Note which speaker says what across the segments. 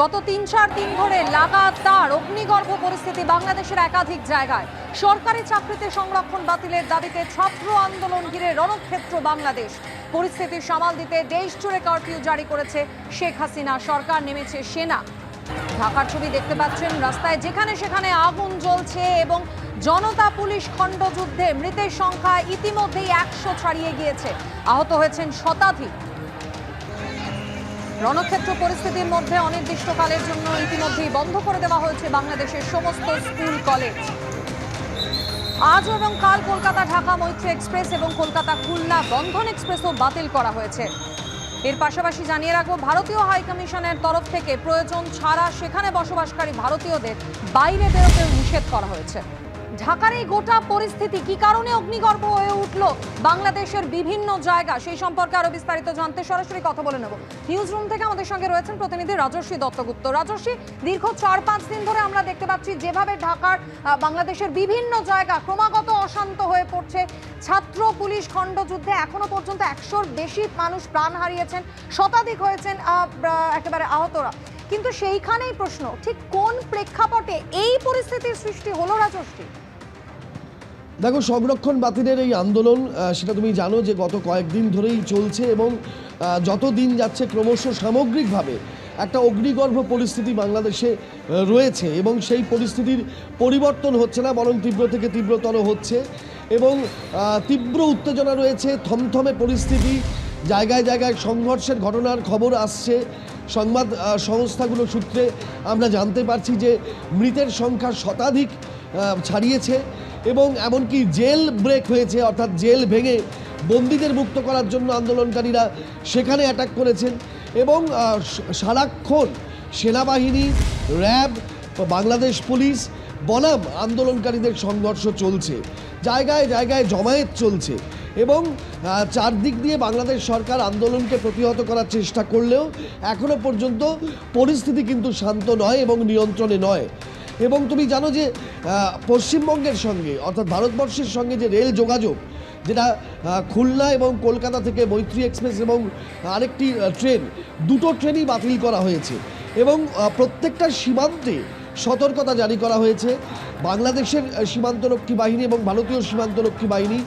Speaker 1: গত তিন চার দিন ধরে লাগাতার অগ্নিগর্ভ পরিস্থিতি বাংলাদেশের একাধিক জায়গায়। সরকারি চাকরিতে সংরক্ষণ বাতিলের দাবিতে ছাত্র আন্দোলন ঘিরে রণক্ষেত্র বাংলাদেশ। পরিস্থিতি সামাল দিতে দেশ জুড়ে কারফিউ জারি করেছে শেখ হাসিনা। সরকার নেমেছে সেনা। ঢাকার ছবি দেখতে পাচ্ছেন, রাস্তায় যেখানে সেখানে আগুন জ্বলছে এবং জনতা পুলিশ খণ্ডযুদ্ধে মৃতের সংখ্যা ইতিমধ্যেই একশো ছাড়িয়ে গিয়েছে। আহত হয়েছেন শতাধিক। রণক্ষেত্র পরিস্থিতির মধ্যে অনির্দিষ্টকালের জন্য ইতিমধ্যেই বন্ধ করে দেওয়া হয়েছে বাংলাদেশের সমস্ত স্কুল, কলেজ। আজ এবং কাল কলকাতা, ঢাকা, মৈত্রী এক্সপ্রেস এবং কলকাতা, খুলনা বন্ধন এক্সপ্রেসও বাতিল করা হয়েছে। এর পাশাপাশি জানিয়ে রাখব, ভারতীয় হাই কমিশনের তরফ থেকে প্রয়োজন ছাড়া সেখানে বসবাসকারী ভারতীয়দের বাইরে বেরোতেও নিষেধ করা হয়েছে। ঢাকার এই গোটা পরিস্থিতি কি কারণে অগ্নিগর্ভ হয়ে উঠল? বাংলাদেশের বিভিন্ন জায়গা, সেই সম্পর্কে আরও বিস্তারিত জানতে সরাসরি কথা বলে নেব। নিউজ রুম থেকে আমাদের সঙ্গে রয়েছেন প্রতিনিধি রাজস্বী দত্তগুপ্ত। রাজস্বী দীর্ঘ চার পাঁচ দিন ধরে আমরা দেখতে পাচ্ছি যেভাবে ঢাকার বাংলাদেশের বিভিন্ন জায়গা ক্রমাগত অশান্ত হয়ে পড়ছে। ছাত্র, পুলিশ, খণ্ডযুদ্ধে এখনও পর্যন্ত একশোর বেশি মানুষ প্রাণ হারিয়েছেন, শতাধিক হয়েছেন একেবারে আহতরা। কিন্তু সেইখানেই প্রশ্ন, ঠিক কোন প্রেক্ষাপটে এই পরিস্থিতির সৃষ্টি হলো রাজস্বী
Speaker 2: দেখো, সংরক্ষণ বাতিলের এই আন্দোলন সেটা তুমি জানো যে গত কয়েকদিন ধরেই চলছে এবং যত দিন যাচ্ছে ক্রমশ সামগ্রিকভাবে একটা অগ্নিগর্ভ পরিস্থিতি বাংলাদেশে রয়েছে এবং সেই পরিস্থিতির পরিবর্তন হচ্ছে না, বরং তীব্র থেকে তীব্রতর হচ্ছে এবং তীব্র উত্তেজনা রয়েছে, থমথমে পরিস্থিতি, জায়গায় জায়গায় সংঘর্ষের ঘটনার খবর আসছে। সংবাদ সংস্থাগুলো সূত্রে আমরা জানতে পারছি যে মৃতের সংখ্যা শতাধিক ছাড়িয়েছে এবং এমনকি জেল ব্রেক হয়েছে, অর্থাৎ জেল ভেঙে বন্দীদের মুক্ত করার জন্য আন্দোলনকারীরা সেখানে অ্যাটাক করেছেন এবং সারাক্ষণ সেনাবাহিনী, র্যাব, বাংলাদেশ পুলিশ, বনাম আন্দোলনকারীদের সংঘর্ষ চলছে। জায়গায় জায়গায় জমায়েত চলছে। এবং চারদিক দিয়ে বাংলাদেশ সরকার আন্দোলনকে প্রতিহত করার চেষ্টা করলেও এখনও পর্যন্ত পরিস্থিতি কিন্তু শান্ত নয় এবং নিয়ন্ত্রণে নয়। এবং তুমি জানো যে পশ্চিমবঙ্গের সঙ্গে, অর্থাৎ ভারতবর্ষের সঙ্গে যে রেল যোগাযোগ, যেটা খুলনা এবং কলকাতা থেকে মৈত্রী এক্সপ্রেস এবং আরেকটি ট্রেন, দুটো ট্রেনই বাতিল করা হয়েছে। এবং প্রত্যেকটা সীমান্তে সতর্কতা জারি করা হয়েছে। বাংলাদেশের সীমান্তরক্ষী বাহিনী এবং ভারতীয় সীমান্তরক্ষী বাহিনী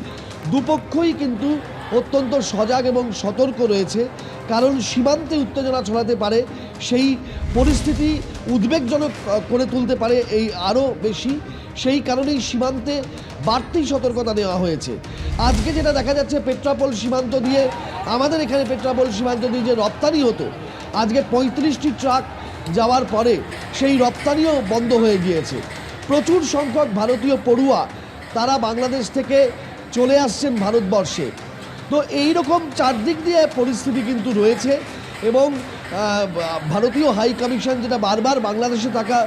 Speaker 2: দুপক্ষই কিন্তু অত্যন্ত সজাগ এবং সতর্ক রয়েছে। কারণ সীমান্তে উত্তেজনা ছড়াতে পারে, সেই পরিস্থিতি উদ্বেগজনক করে তুলতে পারে এই আরও বেশি। সেই কারণেই সীমান্তে বাড়তি সতর্কতা নেওয়া হয়েছে। আজকে যেটা দেখা যাচ্ছে, পেট্রাপোল সীমান্ত দিয়ে, আমাদের এখানে পেট্রাপোল সীমান্ত দিয়ে যে রপ্তানি হতো, আজকে পঁয়ত্রিশটি ট্রাক যাওয়ার পরে সেই রপ্তানিও বন্ধ হয়ে গিয়েছে। প্রচুর সংখ্যক ভারতীয় পড়ুয়া তারা বাংলাদেশ থেকে চলে আসছেন ভারতবর্ষে। তো এই রকম চারদিক দিয়ে পরিস্থিতি কিন্তু রয়েছে এবং ভারতীয় হাই কমিশন যেটা বারবার বাংলাদেশে থাকা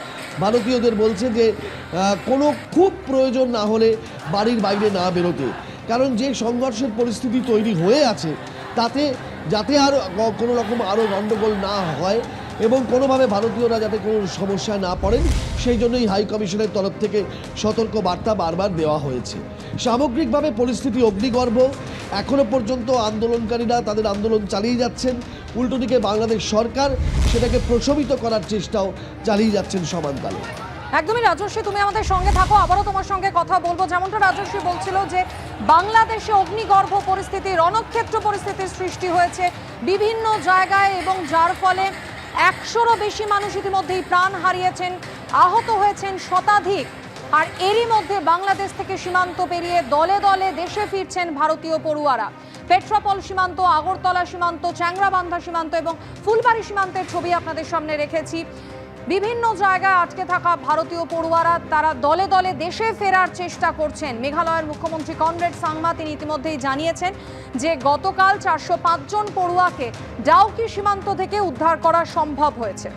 Speaker 2: ভারতীয়দের বলছে যে কোনো খুব প্রয়োজন না হলে বাড়ির বাইরে না বেরোতে। কারণ যে সংঘর্ষের পরিস্থিতি তৈরি হয়ে আছে, তাতে যাতে আর কোনো রকম আরও গণ্ডগোল না হয় এবং কোনোভাবে ভারতীয়রা যাতে কোনো সমস্যায় না পড়েন, সেই জন্যই হাই কমিশনের তরফ থেকে সতর্ক বার্তা বারবার দেওয়া হয়েছে। সামগ্রিকভাবে পরিস্থিতি অগ্নিগর্ভ। এখনও পর্যন্ত আন্দোলনকারীরা তাদের আন্দোলন চালিয়ে যাচ্ছেন। উল্টো দিকে বাংলাদেশ সরকার সেটাকে প্রশমিত করার চেষ্টাও চালিয়ে যাচ্ছেন সমানতালে
Speaker 1: একদমই রাজস্বী তুমি আমাদের সঙ্গে থাকো। আবারও তোমার সঙ্গে কথা বলব। যেমনটা রাজস্বী বলছিল যে, বাংলাদেশে অগ্নিগর্ভ পরিস্থিতি, রণক্ষেত্র পরিস্থিতির সৃষ্টি হয়েছে বিভিন্ন জায়গায় এবং যার ফলে একশোরও বেশি মানুষ ইতিমধ্যেই প্রাণ হারিয়েছেন, আহত হয়েছেন শতাধিক। আর এরই মধ্যে বাংলাদেশ থেকে সীমান্ত পেরিয়ে দলে দলে দেশে ফিরছেন ভারতীয় পড়ুয়ারা। পেট্রাপল সীমান্ত, আগরতলা সীমান্ত, চ্যাংরাবান্ধা সীমান্ত এবং ফুলবাড়ি সীমান্তের ছবি আপনাদের সামনে রেখেছি। বিভিন্ন জায়গায় আটকে থাকা ভারতীয় পড়ুয়ারা, তারা দলে দলে দেশে ফেরার চেষ্টা করছেন। মেঘালয়ের মুখ্যমন্ত্রী কনরেড সাংমা তিনি ইতিমধ্যেই জানিয়েছেন যে, গতকাল চারশো জন পড়ুয়াকে ডাউকি সীমান্ত থেকে উদ্ধার করা সম্ভব হয়েছে।